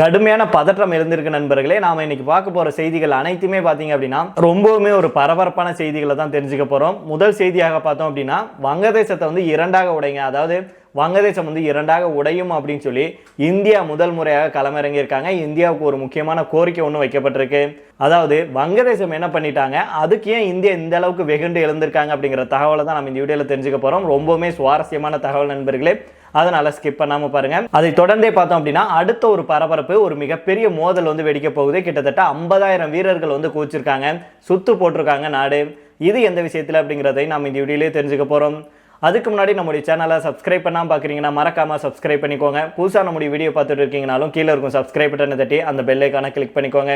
கடுமையான பதற்றம் இருந்திருக்கு நண்பர்களே. நாம் இன்னைக்கு பார்க்க போகிற செய்திகள் அனைத்துமே பார்த்தீங்க அப்படின்னா ரொம்பவுமே ஒரு பரபரப்பான செய்திகளை தான் தெரிஞ்சுக்க போகிறோம் முதல் செய்தியாக பார்த்தோம் அப்படின்னா வங்கதேசத்தை வந்து இரண்டாக உடைங்க அதாவது வங்கதேசம் வந்து இரண்டாக உடையும் அப்படின்னு சொல்லி இந்தியா முதல் முறையாக களமிறங்கியிருக்காங்க. இந்தியாவுக்கு ஒரு முக்கியமான கோரிக்கை ஒன்று வைக்கப்பட்டிருக்கு. அதாவது வங்கதேசம் என்ன பண்ணிட்டாங்க? அதுக்கு ஏன் இந்தியா இந்த அளவுக்கு வெகுண்டு எழுந்திருக்காங்க அப்படிங்கிற தகவலை தான் நம்ம இந்த வீடியோவில் தெரிஞ்சுக்க போகிறோம் ரொம்பவுமே சுவாரஸ்யமான தகவல் நண்பர்களே. அதனால ஸ்கிப் பண்ணாமல் பாருங்க. அதை தொடர்ந்தே பார்த்தோம் அப்படின்னா அடுத்த ஒரு பரபரப்பு ஒரு மிகப்பெரிய மோதல் வந்து வெடிக்க போகுது. கிட்டத்தட்ட ஐம்பதாயிரம் வீரர்கள் வந்து கூச்சிருக்காங்க சுத்து போட்டிருக்காங்க நாடு. இது எந்த விஷயத்தில் அப்படிங்கிறதை நம்ம இந்த வீடியோலேயே தெரிஞ்சுக்க போகிறோம் அதுக்கு முன்னாடி நம்முடைய சேனலை சப்ஸ்கிரைப் பண்ணாம பார்க்குறீங்கன்னா மறக்காமல் சப்ஸ்கிரைப் பண்ணிக்கோங்க. புதுசாக நம்முடைய வீடியோ பார்த்துட்டு இருக்கீங்கனாலும் கீழே இருக்கும் சப்ஸ்கிரைப் பட்டனை தட்டி அந்த பெல்லைக்கான கிளிக் பண்ணிக்கோங்க.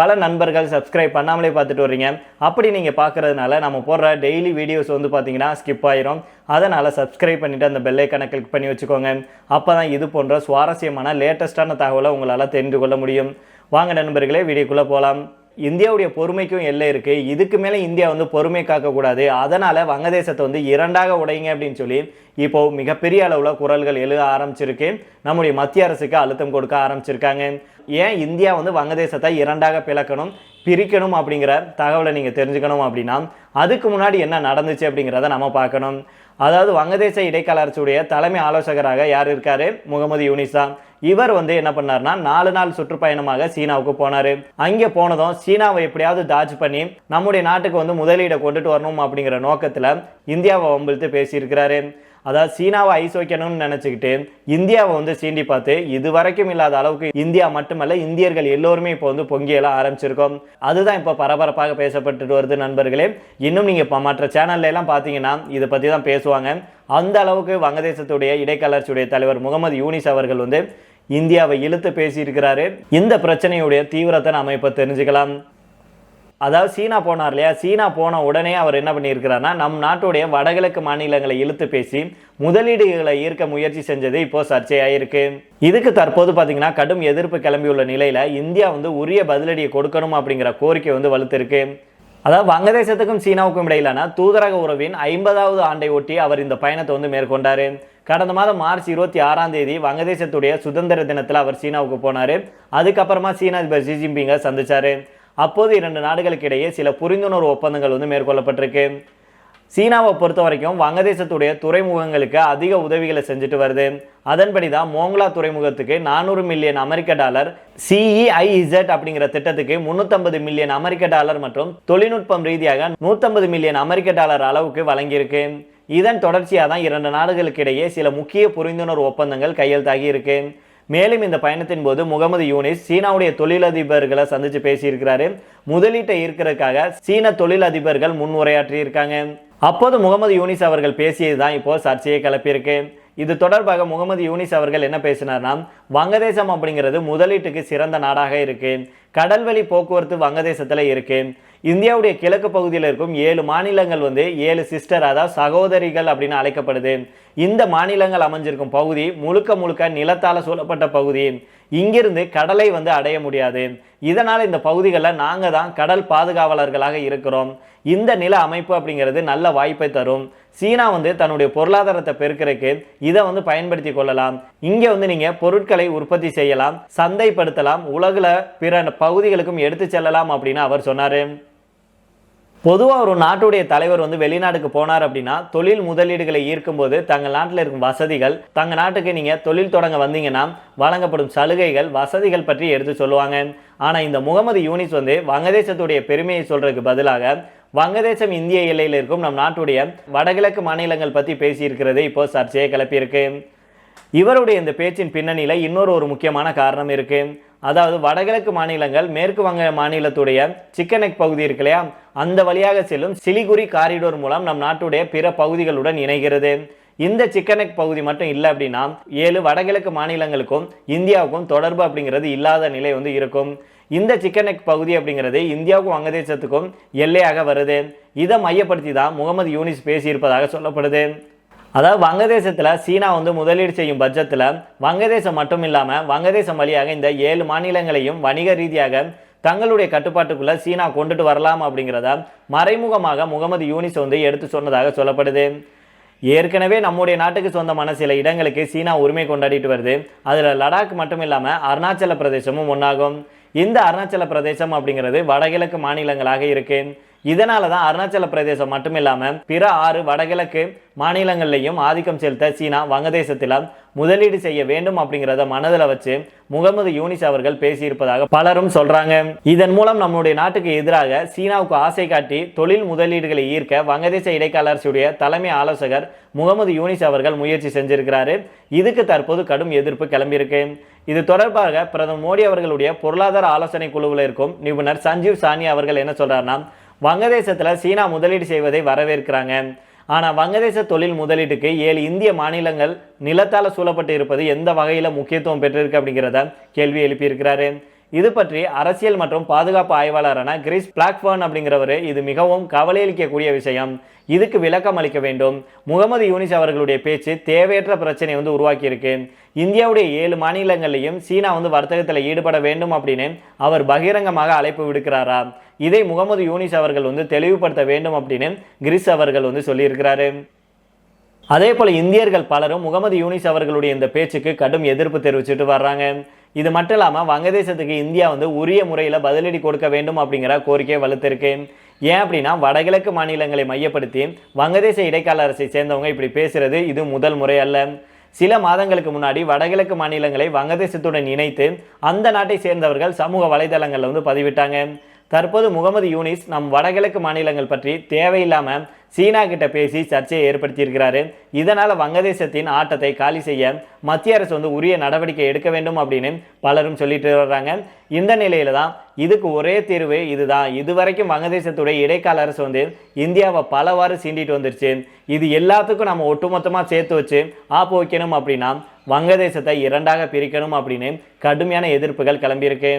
பல நண்பர்கள் சப்ஸ்கிரைப் பண்ணாமலே பார்த்துட்டு வர்றீங்க. அப்படி நீங்கள் பார்க்கறதுனால நம்ம போடுற டெய்லி வீடியோஸ் வந்து பார்த்தீங்கன்னா ஸ்கிப் ஆயிரும். அதனால் சப்ஸ்கிரைப் பண்ணிவிட்டு அந்த பெல்லைக்கான கிளிக் பண்ணி வச்சுக்கோங்க. அப்போ தான் இது போன்ற சுவாரஸ்யமான லேட்டஸ்ட்டான தகவலை உங்களால் தெரிந்து கொள்ள முடியும். வாங்க நண்பர்களே வீடியோக்குள்ளே போகலாம் இந்தியாவுடைய பொறுமைக்கும் எல்லை இருக்குது இதுக்கு மேலே இந்தியா வந்து பொறுமை காக்கக்கூடாது. அதனால் வங்கதேசத்தை வந்து இரண்டாக உடைங்க அப்படின்னு சொல்லி இப்போ மிகப்பெரிய அளவில் குரல்கள் எழுத ஆரம்பிச்சிருக்கு. நம்முடைய மத்திய அரசுக்கு அழுத்தம் கொடுக்க ஆரம்பிச்சிருக்காங்க. ஏன் இந்தியா வந்து வங்கதேசத்தை இரண்டாக பிளக்கணும் பிரிக்கணும் அப்படிங்கிற தகவலை நீங்கள் தெரிஞ்சுக்கணும் அப்படின்னா அதுக்கு முன்னாடி என்ன நடந்துச்சு அப்படிங்கிறத நம்ம பார்க்கணும். அதாவது வங்கதேச இடைக்கால அரசுடைய தலைமை ஆலோசகராக யார் இருக்காரு? முகமது யூனிஸ் தான். இவர் வந்து என்ன பண்ணார்னா நாலு நாள் சுற்றுப்பயணமாக சீனாவுக்கு போனார். அங்கே போனதும் சீனாவை எப்படியாவது தாஜ் பண்ணி நம்முடைய நாட்டுக்கு வந்து முதலீடை கொண்டுட்டு வரணும் அப்படிங்கிற நோக்கத்தில் இந்தியாவை வம்பிழுத்து பேசியிருக்கிறாரு. அதாவது சீனாவை ஐஸ் வைக்கணும்னு நினச்சிக்கிட்டு இந்தியாவை வந்து சீண்டி பார்த்து இது வரைக்கும் இல்லாத அளவுக்கு இந்தியா மட்டுமல்ல இந்தியர்கள் எல்லோருமே இப்போ வந்து பொங்கியெல்லாம் ஆரம்பிச்சிருக்கோம். அதுதான் இப்போ பரபரப்பாக பேசப்பட்டுட்டு வருது நண்பர்களே. இன்னும் நீங்கள் இப்போ மற்ற சேனல்ல எல்லாம் பார்த்தீங்கன்னா இதை பற்றி தான் பேசுவாங்க. அந்த அளவுக்கு வங்கதேசத்துடைய இடைக்கலர்ச்சியுடைய தலைவர் முகமது யூனிஸ் அவர்கள் வந்து இந்தியாவை இழுத்து பேசியிருக்கிறாரு. இந்த பிரச்சனையுடைய தீவிரத்தை நாம இப்போ தெரிஞ்சுக்கலாம். அதாவது சீனா போனார் இல்லையா? சீனா போன உடனே அவர் என்ன பண்ணியிருக்கிறாருன்னா நம் நாட்டுடைய வடகிழக்கு மாநிலங்களை இழுத்து பேசி முதலீடுகளை ஈர்க்க முயற்சி செஞ்சது இப்போ சர்ச்சையாயிருக்கு. இதுக்கு தற்போது பார்த்தீங்கன்னா கடும் எதிர்ப்பு கிளம்பியுள்ள நிலையில் இந்தியா வந்து உரிய பதிலடியை கொடுக்கணும் அப்படிங்கிற கோரிக்கை வந்து வலுத்திருக்கு. அதாவது வங்கதேசத்துக்கும் சீனாவுக்கும் இடையிலான தூதரக உறவின் ஐம்பதாவது ஆண்டை ஒட்டி அவர் இந்த பயணத்தை வந்து மேற்கொண்டார். கடந்த மாதம் மார்ச் இருபத்தி ஆறாம் தேதி வங்கதேசத்துடைய சுதந்திர தினத்தில் அவர் சீனாவுக்கு போனார். அதுக்கப்புறமா சீனா அதிபர் ஜி ஜின்பிங்கை சந்திச்சார். அப்போது இரண்டு நாடுகளுக்கு இடையே சில புரிந்துணர்வு ஒப்பந்தங்கள் வந்து மேற்கொள்ளப்பட்டிருக்கு. சீனாவை பொறுத்த வரைக்கும் வங்கதேசத்துடைய துறைமுகங்களுக்கு அதிக உதவிகளை செஞ்சுட்டு வருது. அதன்படி தான் மோங்லா துறைமுகத்துக்கு நானூறு மில்லியன் அமெரிக்க டாலர் சிஇஐஇசட் அப்படிங்கிற திட்டத்துக்கு முந்நூற்றம்பது மில்லியன் அமெரிக்க டாலர் மற்றும் தொழில்நுட்பம் ரீதியாக நூற்றம்பது மில்லியன் அமெரிக்க டாலர் அளவுக்கு வழங்கியிருக்கு. இதன் தொடர்ச்சியாக தான் இரண்டு நாடுகளுக்கிடையே சில முக்கிய புரிந்துணர்வு ஒப்பந்தங்கள் கையெழுத்தாகி இருக்குது மேலும் இந்த பயணத்தின் போது முகமது யூனிஸ் சீனாவுடைய தொழிலதிபர்களை சந்திச்சு பேசியிருக்கிறாரு. முதலீட்டை ஈர்க்கிறதுக்காக சீன தொழிலதிபர்கள் முன் உரையாற்றியிருக்காங்க அப்போது முகமது யூனிஸ் அவர்கள் பேசியது தான் இப்போ சர்ச்சையை கிளப்பியிருக்கு. இது தொடர்பாக முகமது யூனிஸ் அவர்கள் என்ன பேசினார்னா வங்கதேசம் அப்படிங்கிறது முதலீட்டுக்கு சிறந்த நாடாக இருக்கு. கடல்வழி போக்குவரத்து வங்கதேசத்தில் இருக்குது இந்தியாவுடைய கிழக்கு பகுதியில் இருக்கும் ஏழு மாநிலங்கள் வந்து ஏழு சிஸ்டர் அதாவது சகோதரிகள் அப்படின்னு அழைக்கப்படுது. இந்த மாநிலங்கள் அமைஞ்சிருக்கும் பகுதி முழுக்க முழுக்க நிலத்தால் சூழப்பட்ட பகுதி. இங்கிருந்து கடலை வந்து அடைய முடியாது. இதனால் இந்த பகுதிகளில் நாங்கள் தான் கடல் பாதுகாவலர்களாக இருக்கிறோம். இந்த நில அமைப்பு அப்படிங்கிறது நல்ல வாய்ப்பை தரும். சீனா வந்து தன்னுடைய பொருளாதாரத்தை பெருக்கிறதுக்கு இதை வந்து பயன்படுத்தி கொள்ளலாம். இங்கே வந்து நீங்கள் பொருட்களை உற்பத்தி செய்யலாம் சந்தைப்படுத்தலாம் உலகில் பிற பகுதிகளுக்கும் எடுத்து செல்லலாம் அப்படின்னு அவர் சொன்னார். பொதுவாக ஒரு நாட்டுடைய தலைவர் வந்து வெளிநாட்டுக்கு போனார் அப்படின்னா தொழில் முதலீடுகளை ஈர்க்கும்போது தங்கள் நாட்டில் இருக்கும் வசதிகள் தங்கள் நாட்டுக்கு நீங்கள் தொழில் தொடங்க வந்தீங்கன்னா வழங்கப்படும் சலுகைகள் வசதிகள் பற்றி எடுத்து சொல்லுவாங்க. ஆனால் இந்த முகமது யூனிஸ் வந்து வங்கதேசத்துடைய பெருமையை சொல்கிறதுக்கு பதிலாக வங்கதேசம் இந்திய எல்லையில் இருக்கும் நம் நாட்டுடைய வடகிழக்கு மாநிலங்கள் பற்றி பேசியிருக்கிறது இப்போ சர்ச்சையை கிளப்பியிருக்கு. இவருடைய இந்த பேச்சின் பின்னணியில் இன்னொரு ஒரு முக்கியமான காரணம் இருக்குது அதாவது வடகிழக்கு மாநிலங்கள் மேற்கு வங்க மாநிலத்துடைய சிக்கனெக் பகுதி இருக்கு இல்லையா? அந்த வழியாக செல்லும் சிலிகுரி காரிடோர் மூலம் நம் நாட்டுடைய பிற பகுதிகளுடன் இணைகிறது. இந்த சிக்கனெக் பகுதி மட்டும் இல்லை அப்படின்னா ஏழு வடகிழக்கு மாநிலங்களுக்கும் இந்தியாவுக்கும் தொடர்பு அப்படிங்கிறது இல்லாத நிலை வந்து இருக்கும். இந்த சிக்கனெக் பகுதி அப்படிங்கிறது இந்தியாவுக்கும் வங்கதேசத்துக்கும் எல்லையாக வருது. இதை மையப்படுத்தி தான் முகமது யூனிஸ் பேசியிருப்பதாக சொல்லப்படுது. அதாவது வங்கதேசத்தில் சீனா வந்து முதலீடு செய்யும் பட்சத்தில் வங்கதேசம் மட்டும் இல்லாமல் வங்கதேசம் வழியாக இந்த ஏழு மாநிலங்களையும் வணிக ரீதியாக தங்களுடைய கட்டுப்பாட்டுக்குள்ள சீனா கொண்டுட்டு வரலாம் அப்படிங்கிறத மறைமுகமாக முகமது யூனிஸ் வந்து எடுத்து சொன்னதாக சொல்லப்படுது. ஏற்கனவே நம்முடைய நாட்டுக்கு சொந்தமான சில இடங்களுக்கு சீனா உரிமை கொண்டாடிட்டு வருது. அதில் லடாக் மட்டும் இல்லாமல் அருணாச்சல பிரதேசமும் ஒன்றாகும் இந்த அருணாச்சல பிரதேசம் அப்படிங்கிறது வடகிழக்கு மாநிலங்களாக இருக்குது இதனால தான் அருணாச்சல பிரதேசம் மட்டும் இல்லாமல் பிற ஆறு வடகிழக்கு மாநிலங்கள்லையும் ஆதிக்கம் செலுத்த சீனா வங்கதேசத்தில் முதலீடு செய்ய வேண்டும் அப்படிங்கிறத மனதில் வச்சு முகமது யூனிஸ் அவர்கள் பேசியிருப்பதாக பலரும் சொல்றாங்க. இதன் மூலம் நம்முடைய நாட்டுக்கு எதிராக சீனாவுக்கு ஆசை காட்டி தொழில் முதலீடுகளை ஈர்க்க வங்கதேச இடைக்காலரசுடைய தலைமை ஆலோசகர் முகமது யூனிஸ் அவர்கள் முயற்சி செஞ்சிருக்கிறாரு. இதுக்கு தற்போது கடும் எதிர்ப்பு கிளம்பியிருக்கு. இது தொடர்பாக பிரதமர் மோடி அவர்களுடைய பொருளாதார ஆலோசனை குழுவில் இருக்கும் நிபுணர் சஞ்சீவ் சானி அவர்கள் என்ன சொல்றாருன்னா வங்கதேசத்தில் சீனா முதலீடு செய்வதை வரவேற்கிறாங்க. ஆனால் வங்கதேச தொழில் முதலீட்டுக்கு ஏழு இந்திய மாநிலங்கள் நிலத்தால் சூழப்பட்டு இருப்பது எந்த வகையில் முக்கியத்துவம் பெற்றிருக்கு அப்படிங்கிறத கேள்வி எழுப்பியிருக்கிறாரு. இது பற்றி அரசியல் மற்றும் பாதுகாப்பு ஆய்வாளரான கிரிஸ் பிளாக்பர்ன் அப்படிங்கிறவர் இது மிகவும் கவலையளிக்கக்கூடிய விஷயம். இதுக்கு விளக்கம் அளிக்க வேண்டும். முகமது யூனிஸ் அவர்களுடைய பேச்சு தேவையற்ற பிரச்சனை வந்து உருவாக்கியிருக்கு. இந்தியாவுடைய ஏழு மாநிலங்கள்லையும் சீனா வந்து வர்த்தகத்தில் ஈடுபட வேண்டும் அப்படின்னு அவர் பகிரங்கமாக அழைப்பு விடுக்கிறாரா? இதை முகமது யூனிஸ் அவர்கள் வந்து தெளிவுபடுத்த வேண்டும் அப்படின்னு கிரிஸ் அவர்கள் வந்து சொல்லியிருக்கிறாரு. அதே போல இந்தியர்கள் பலரும் முகமது யூனிஸ் அவர்களுடைய இந்த பேச்சுக்கு கடும் எதிர்ப்பு தெரிவிச்சுட்டு வர்றாங்க. இது மட்டும் இல்லாமல் வங்கதேசத்துக்கு இந்தியா வந்து உரிய முறையில் பதிலடி கொடுக்க வேண்டும் அப்படிங்கிற கோரிக்கையை வலுத்திருக்கு. ஏன் அப்படின்னா வடகிழக்கு மாநிலங்களை மையப்படுத்தி வங்கதேச இடைக்கால அரசை சேர்ந்தவங்க இப்படி பேசுறது இது முதல் முறை அல்ல. சில மாதங்களுக்கு முன்னாடி வடகிழக்கு மாநிலங்களை வங்கதேசத்துடன் இணைத்து அந்த நாட்டை சேர்ந்தவர்கள் சமூக வலைதளங்களில் வந்து பதிவிட்டாங்க. தற்போது முகமது யூனிஸ் நம் வடகிழக்கு மாநிலங்கள் பற்றி தேவையில்லாமல் சீனா கிட்ட பேசி சர்ச்சையை ஏற்படுத்தியிருக்கிறாரு. இதனால் வங்கதேசத்தின் ஆட்டத்தை காலி செய்ய மத்திய அரசு வந்து உரிய நடவடிக்கை எடுக்க வேண்டும் அப்படின்னு பலரும் சொல்லிட்டு வர்றாங்க. இந்த நிலையில தான் இதுக்கு ஒரே தீர்வு இதுதான். இதுவரைக்கும் வங்கதேசத்துடைய இடைக்கால அரசு வந்து இந்தியாவை பலவாறு சீண்டிட்டு வந்துருச்சு. இது எல்லாத்துக்கும் நம்ம ஒட்டுமொத்தமாக சேர்த்து வச்சு ஆப்பு வைக்கணும் அப்படின்னா வங்கதேசத்தை இரண்டாக பிரிக்கணும் அப்படின்னு கடுமையான எதிர்ப்புகள் கிளம்பியிருக்கு.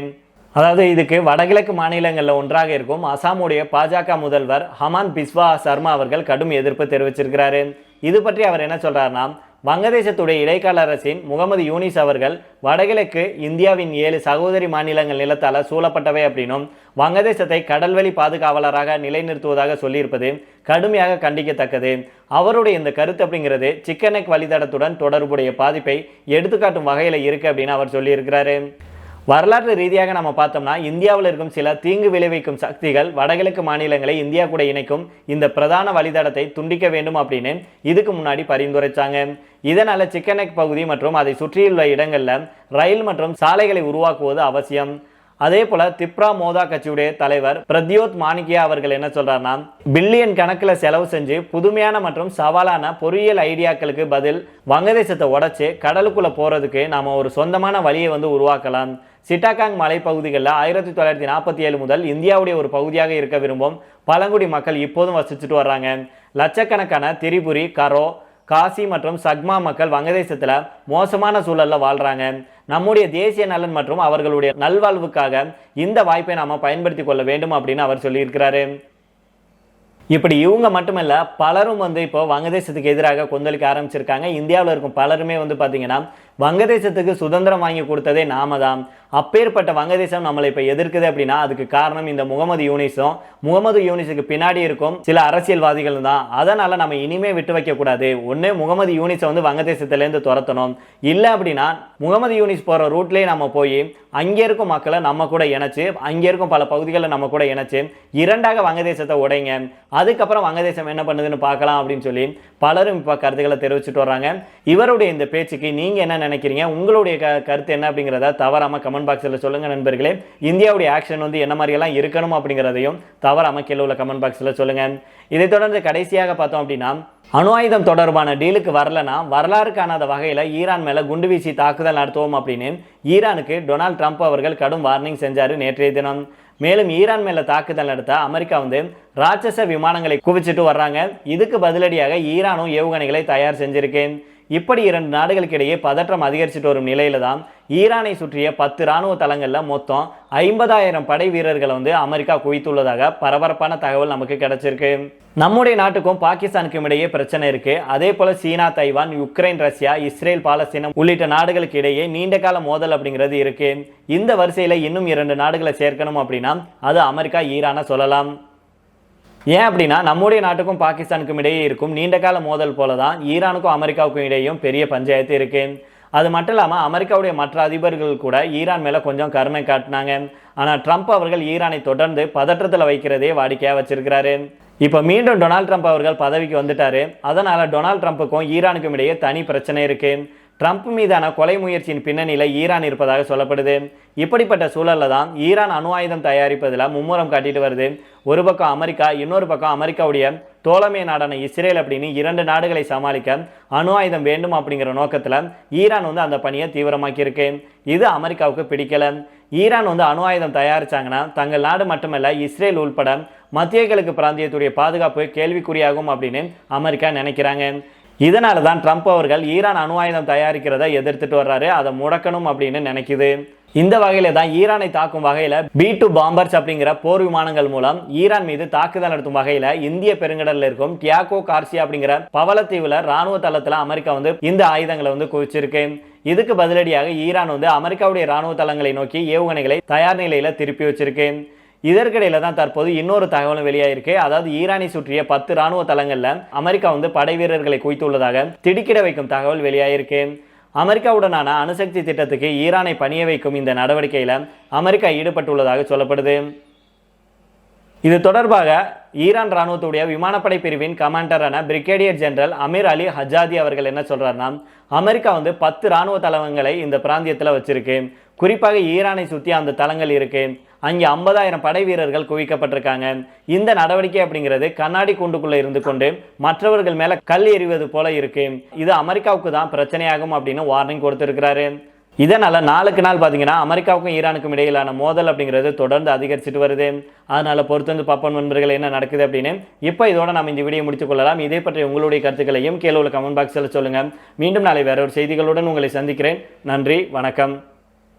அதாவது இதுக்கு வடகிழக்கு மாநிலங்களில் ஒன்றாக இருக்கும் அசாமுடைய பாஜக முதல்வர் ஹமான் பிஸ்வா சர்மா அவர்கள் கடும் எதிர்ப்பு தெரிவிச்சிருக்கிறாரு. இது பற்றி அவர் என்ன சொல்கிறாருன்னா வங்கதேசத்துடைய இடைக்கால அரசின் முகமது யூனிஸ் அவர்கள் வடகிழக்கு இந்தியாவின் ஏழு சகோதரி மாநிலங்கள் நிலத்தால் சூழப்பட்டவை அப்படின்னும் வங்கதேசத்தை கடல்வழி பாதுகாவலராக நிலைநிறுத்துவதாக சொல்லியிருப்பது கடுமையாக கண்டிக்கத்தக்கது. அவருடைய இந்த கருத்து அப்படிங்கிறது சிக்கனெக் வழித்தடத்துடன் தொடர்புடைய பாதிப்பை எடுத்துக்காட்டும் வகையில் இருக்குது அப்படின்னு அவர் சொல்லியிருக்கிறாரு. வரலாற்று ரீதியாக நம்ம பார்த்தோம்னா இந்தியாவில் இருக்கும் சில தீங்கு விளைவிக்கும் சக்திகள் வடகிழக்கு மாநிலங்களை இந்தியா கூட இணைக்கும் இந்த பிரதான வழித்தடத்தை துண்டிக்க வேண்டும் அப்படின்னு இதுக்கு முன்னாடி பரிந்துரைச்சாங்க. இதனால் சிக்கனெக் பகுதி மற்றும் அதை சுற்றியுள்ள இடங்களில் ரயில் மற்றும் சாலைகளை உருவாக்குவது அவசியம். அதே போல திப்ரா மோதா கட்சியுடைய தலைவர் பிரத்யோத் மாணிக்கியா அவர்கள் என்ன சொல்றாருன்னா பில்லியன் கணக்கில் செலவு செஞ்சு புதுமையான மற்றும் சவாலான பொறியியல் ஐடியாக்களுக்கு பதில் வங்கதேசத்தை உடைச்சு கடலுக்குள்ள போறதுக்கு நாம ஒரு சொந்தமான வழியை வந்து உருவாக்கலாம். சிட்டாகாங் மலைப்பகுதிகளில் ஆயிரத்தி தொள்ளாயிரத்தி நாற்பத்தி ஏழு முதல் இந்தியாவுடைய ஒரு பகுதியாக இருக்க விரும்பும் பழங்குடி மக்கள் இப்போதும் வசிச்சுட்டு வர்றாங்க. லட்சக்கணக்கான திரிபுரி கரோ காசி மற்றும் சக்மா மக்கள் வங்கதேசத்தில் மோசமான சூழலில் வாழ்கிறாங்க நம்முடைய தேசிய நலன் மற்றும் அவர்களுடைய நல்வாழ்வுக்காக இந்த வாய்ப்பை நாம் பயன்படுத்தி கொள்ள வேண்டும் அப்படின்னு அவர் சொல்லியிருக்கிறாரு. இப்படி இவங்க மட்டுமல்ல பலரும் வந்து இப்போ வங்கதேசத்துக்கு எதிராக கொந்தளிக்க ஆரம்பிச்சிருக்காங்க. இந்தியாவில் இருக்கும் பலருமே வந்து பார்த்தீங்கன்னா வங்கதேசத்துக்கு சுதந்திரம் வாங்கி கொடுத்ததே நாம தான் அப்பேற்பட்ட வங்கதேசம் நம்மளை இப்போ எதிர்க்குது அப்படின்னா அதுக்கு காரணம் இந்த முகமது யூனிஸும் முகமது யூனிஸுக்கு பின்னாடி இருக்கும் சில அரசியல்வாதிகள் தான். அதனால் நம்ம இனிமே விட்டு வைக்கக்கூடாது ஒன்று முகமது யூனிஸை வந்து வங்கதேசத்துலேருந்து துரத்தணும். இல்லை அப்படின்னா முகமது யூனிஸ் போகிற ரூட்லேயே நம்ம போய் அங்கே இருக்கும் மக்களை நம்ம கூட இணைச்சு அங்கே இருக்கும் பல பகுதிகளை நம்ம கூட இணைச்சு இரண்டாக வங்கதேசத்தை உடைங்க. அதுக்கப்புறம் வங்கதேசம் என்ன பண்ணுதுன்னு பார்க்கலாம் அப்படின்னு சொல்லி பலரும் இப்போ கருத்துக்களை தெரிவிச்சுட்டு வர்றாங்க. இவருடைய இந்த பேச்சுக்கு நீங்கள் என்ன நினைக்கிறீங்க? உங்களுடைய க கருத்து என்ன அப்படிங்கிறத தவறாமல் கமெண்ட் பாக்ஸில் சொல்லுங்கள் நண்பர்களே. இந்தியாவுடைய ஆக்ஷன் வந்து என்ன மாதிரியெல்லாம் இருக்கணும் அப்படிங்கிறதையும் தவறாமல் கீழே உள்ள கமெண்ட் பாக்ஸில் சொல்லுங்கள் இதை தொடர்ந்து கடைசியாக பார்த்தோம் அப்படின்னா அணு ஆயுதம் தொடர்பான டீலுக்கு வரலனா வரலாறு காணாத வகையில் ஈரான் மேலே குண்டு வீசி தாக்குதல் நடத்துவோம் அப்படின்னு ஈரானுக்கு டொனால்ட் ட்ரம்ப் அவர்கள் கடும் வார்னிங் செஞ்சார் நேற்றைய தினம். மேலும் ஈரான் மேல தாக்குதல் நடத்த அமெரிக்கா வந்து ராட்சச விமானங்களை குவிச்சிட்டு வர்றாங்க. இதுக்கு பதிலடியாக ஈரானும் ஏவுகணைகளை தயார் செஞ்சுருக்கேன் இப்படி இரண்டு நாடுகளுக்கு இடையே பதற்றம் அதிகரிச்சுட்டு வரும் நிலையில தான் ஈரானை சுற்றிய பத்து ராணுவ தளங்களில் மொத்தம் ஐம்பதாயிரம் படை வீரர்களை வந்து அமெரிக்கா குவித்துள்ளதாக பரபரப்பான தகவல் நமக்கு கிடைச்சிருக்கு. நம்முடைய நாட்டுக்கும் பாகிஸ்தானுக்கும் இடையே பிரச்சனை இருக்கு. அதே போல சீனா தைவான் யுக்ரைன் ரஷ்யா இஸ்ரேல் பாலஸ்தீனம் உள்ளிட்ட நாடுகளுக்கு இடையே நீண்ட கால மோதல் அப்படிங்கிறது இருக்கு. இந்த வரிசையில இன்னும் இரண்டு நாடுகளை சேர்க்கணும் அப்படின்னா அது அமெரிக்கா ஈரானை சொல்லலாம். ஏன் அப்படின்னா நம்முடைய நாட்டுக்கும் பாகிஸ்தானுக்கும் இடையே இருக்கும் நீண்ட கால மோதல் போல தான் ஈரானுக்கும் அமெரிக்காவுக்கும் இடையும் பெரிய பஞ்சாயத்து இருக்கு. அது மட்டும் இல்லாமல் அமெரிக்காவுடைய மற்ற அதிபர்கள் கூட ஈரான் மேலே கொஞ்சம் கருணை காட்டினாங்க. ஆனால் ட்ரம்ப் அவர்கள் ஈரானை தொடர்ந்து பதற்றத்தில் வைக்கிறதே வாடிக்கையாக வச்சிருக்கிறாரு. இப்போ மீண்டும் டொனால்ட் ட்ரம்ப் அவர்கள் பதவிக்கு வந்துட்டாரு. அதனால் டொனால்ட் ட்ரம்ப்புக்கும் ஈரானுக்கும் இடையே தனி பிரச்சனை இருக்கு. ட்ரம்ப் மீதான கொலை முயற்சியின் பின்னணியில் ஈரான் இருப்பதாக சொல்லப்படுது. இப்படிப்பட்ட சூழலில் தான் ஈரான் அணு ஆயுதம் தயாரிப்பதில் மும்முரம் காட்டிட்டு வருது. ஒரு பக்கம் அமெரிக்கா இன்னொரு பக்கம் அமெரிக்காவுடைய தோழமை நாடான இஸ்ரேல் அப்படின்னு இரண்டு நாடுகளை சமாளிக்க அணு ஆயுதம் வேண்டும் அப்படிங்கிற நோக்கத்தில் ஈரான் வந்து அந்த பணியை தீவிரமாக்கியிருக்கு. இது அமெரிக்காவுக்கு பிடிக்கல. ஈரான் வந்து அணு ஆயுதம் தயாரிச்சாங்கன்னா தங்கள் நாடு மட்டுமல்ல இஸ்ரேல் உள்பட மத்திய கிழக்கு பிராந்தியத்துடைய பாதுகாப்பு கேள்விக்குறியாகும் அப்படின்னு அமெரிக்கா நினைக்கிறாங்க. இதனால தான் ட்ரம்ப் அவர்கள் ஈரான் அணு ஆயுதம் தயாரிக்கிறத எதிர்த்துட்டு வர்றாரு. அதை முடக்கணும் அப்படின்னு நினைக்குது. இந்த வகையில தான் ஈரானை தாக்கும் வகையில பி டூ பாம்பர்ஸ் அப்படிங்கிற போர் விமானங்கள் மூலம் ஈரான் மீது தாக்குதல் நடத்தும் வகையில இந்திய பெருங்கடல்ல இருக்கும் டியாகோ கார்சியா அப்படிங்கிற பவளத்தீவுல ராணுவ தளத்துல அமெரிக்கா வந்து இந்த ஆயுதங்களை வந்து குவிச்சிருக்கு. இதுக்கு பதிலடியாக ஈரான் வந்து அமெரிக்காவுடைய ராணுவ தளங்களை நோக்கி ஏவுகணைகளை தயார் நிலையில திருப்பி வச்சிருக்கு. இதற்கிடையில தான் தற்போது இன்னொரு தகவலும் வெளியாயிருக்கு. அதாவது ஈரானை சுற்றிய பத்து ராணுவ தளங்கள்ல அமெரிக்கா வந்து படை வீரர்களை குவித்துள்ளதாக திடுக்கிட வைக்கும் தகவல் வெளியாயிருக்கு. அமெரிக்காவுடனான அணுசக்தி திட்டத்துக்கு ஈரானை பணிய வைக்கும் இந்த நடவடிக்கையில அமெரிக்கா ஈடுபட்டுள்ளதாக சொல்லப்படுது. இது தொடர்பாக ஈரான் ராணுவத்துடைய விமானப்படை பிரிவின் கமாண்டரான பிரிகேடியர் ஜெனரல் அமீர் அலி ஹஜாதி அவர்கள் என்ன சொல்கிறாருன்னா அமெரிக்கா வந்து பத்து ராணுவ தளங்களை இந்த பிராந்தியத்தில் வச்சிருக்கு. குறிப்பாக ஈரானை சுற்றி அந்த தளங்கள் இருக்குது அங்கே ஐம்பதாயிரம் படை வீரர்கள் குவிக்கப்பட்டிருக்காங்க. இந்த நடவடிக்கை அப்படிங்கிறது கண்ணாடி கூண்டுக்குள்ளே இருந்து கொண்டு மற்றவர்கள் மேலே கல் எறிவது போல இருக்கு. இது அமெரிக்காவுக்கு தான் பிரச்சனையாகும் அப்படின்னு வார்னிங் கொடுத்துருக்கிறாரு. இதனால் நாளுக்கு நாள் பார்த்தீங்கன்னா அமெரிக்காவுக்கும் ஈரானுக்கும் இடையிலான மோதல் அப்படிங்கிறது தொடர்ந்து அதிகரிச்சுட்டு வருது. அதனால் பொறுத்து வந்து பார்ப்போம் நண்பர்கள் என்ன நடக்குது அப்படின்னு. இப்போ இதோட நம்ம இந்த வீடியோ முடித்துக் கொள்ளலாம். இதே பற்றி உங்களுடைய கருத்துக்களையும் கீழே உள்ள கமெண்ட் பாக்ஸில் சொல்லுங்கள் மீண்டும் நாளை வேற ஒரு செய்திகளுடன் உங்களை சந்திக்கிறேன். நன்றி வணக்கம்.